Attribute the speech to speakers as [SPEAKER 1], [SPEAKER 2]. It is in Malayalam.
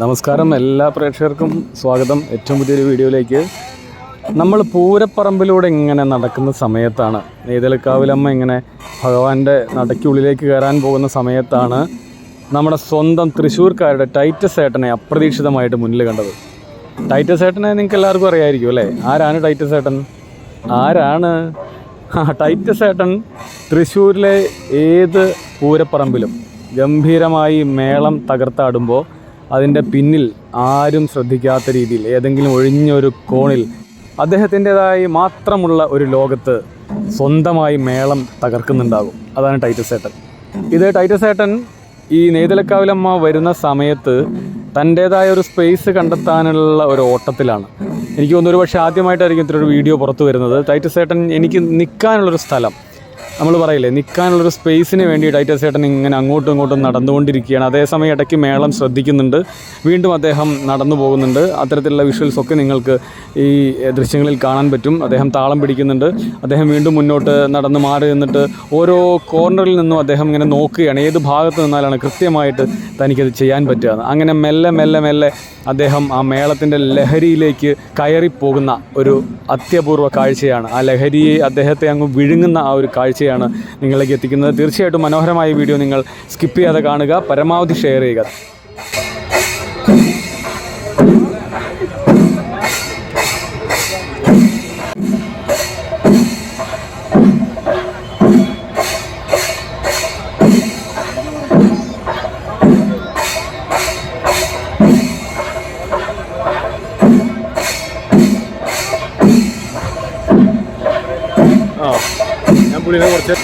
[SPEAKER 1] നമസ്കാരം എല്ലാ പ്രേക്ഷകർക്കും സ്വാഗതം. ഏറ്റവും പുതിയൊരു വീഡിയോയിലേക്ക്. നമ്മൾ പൂരപ്പറമ്പിലൂടെ ഇങ്ങനെ നടക്കുന്ന സമയത്താണ്. നെയ്തലക്കാവിലമ്മ ഇങ്ങനെ ഭഗവാന്റെ നടയ്ക്കുള്ളിലേക്ക് കയറാൻ പോകുന്ന സമയത്താണ് നമ്മുടെ സ്വന്തം തൃശ്ശൂർക്കാരുടെ ടൈറ്റസ് ഏട്ടനെ അപ്രതീക്ഷിതമായിട്ട് മുന്നിൽ കണ്ടത്. ടൈറ്റസ് ഏട്ടനെ നിങ്ങൾക്ക് എല്ലാവർക്കും അറിയായിരിക്കും അല്ലേ? ആരാണ് ടൈറ്റസ് ഏട്ടൻ? ആരാണ്? ടൈറ്റസ് ഏട്ടൻ തൃശ്ശൂരിലെ ഏത് പൂരപ്പറമ്പിലും ഗംഭീരമായി മേളം തകർത്താടുമ്പോൾ അതിന്റെ പിന്നിൽ ആരും ശ്രദ്ധിക്കാത്ത രീതിയിൽ ഏതെങ്കിലും ഒഴിഞ്ഞൊരു കോണിൽ അദ്ദേഹത്തിന്റെതായി മാത്രമുള്ള ഒരു ലോകത്ത് സ്വന്തമായി മേളം തകർക്കുന്നുണ്ടാകും. അതാണ് ടൈറ്റസ് ഏട്ടൻ. ഇത് ടൈറ്റസ് ഏട്ടൻ ഈ നെയ്തലക്കാവിലമ്മ വരുന്ന സമയത്ത് തന്റേതായ ഒരു സ്പേസ് കണ്ടെത്താനുള്ള ഒരു ഓട്ടത്തിലാണ്. എനിക്ക് തോന്നുന്നു ഒരു പക്ഷേ ആദ്യമായിട്ടായിരിക്കും ഇത്ര ഒരു വീഡിയോ പുറത്തു വരുന്നത്. ടൈറ്റസ് ഏട്ടൻ എനിക്ക് നിൽക്കാനുള്ളൊരു സ്ഥലം നമ്മൾ പറയില്ലേ നിൽക്കാനുള്ളൊരു സ്പേസിന് വേണ്ടി ടൈറ്റസ് ചേട്ടൻ ഇങ്ങനെ അങ്ങോട്ടും ഇങ്ങോട്ടും നടന്നുകൊണ്ടിരിക്കുകയാണ്. അതേസമയം ഇടയ്ക്ക് മേളം ശ്രദ്ധിക്കുന്നുണ്ട്. വീണ്ടും അദ്ദേഹം നടന്നു പോകുന്നുണ്ട്. അത്തരത്തിലുള്ള വിഷ്വൽസ് ഒക്കെ നിങ്ങൾക്ക് ഈ ദൃശ്യങ്ങളിൽ കാണാൻ പറ്റും. അദ്ദേഹം താളം പിടിക്കുന്നുണ്ട്. അദ്ദേഹം വീണ്ടും മുന്നോട്ട് നടന്ന് മാറി നിന്നിട്ട് ഓരോ കോർണറിൽ നിന്നും അദ്ദേഹം ഇങ്ങനെ നോക്കുകയാണ്. ഏത് ഭാഗത്ത് നിന്നാലാണ് കൃത്യമായിട്ട് തനിക്കത് ചെയ്യാൻ പറ്റുക? അങ്ങനെ മെല്ലെ മെല്ലെ മെല്ലെ അദ്ദേഹം ആ മേളത്തിന്റെ ലഹരിയിലേക്ക് കയറിപ്പോകുന്ന ഒരു അത്യപൂർവ കാഴ്ചയാണ്. ആ ലഹരിയെ അദ്ദേഹത്തെ അങ്ങ് വിഴുങ്ങുന്ന ആ ഒരു കാഴ്ചയാണ് നിങ്ങളിലേക്ക് എത്തിക്കുന്നത്. തീർച്ചയായിട്ടും മനോഹരമായ വീഡിയോ നിങ്ങൾ സ്കിപ്പ് ചെയ്യാതെ കാണുക. പരമാവധി ഷെയർ ചെയ്യുക. പുള്ളിനെ കുറച്ച്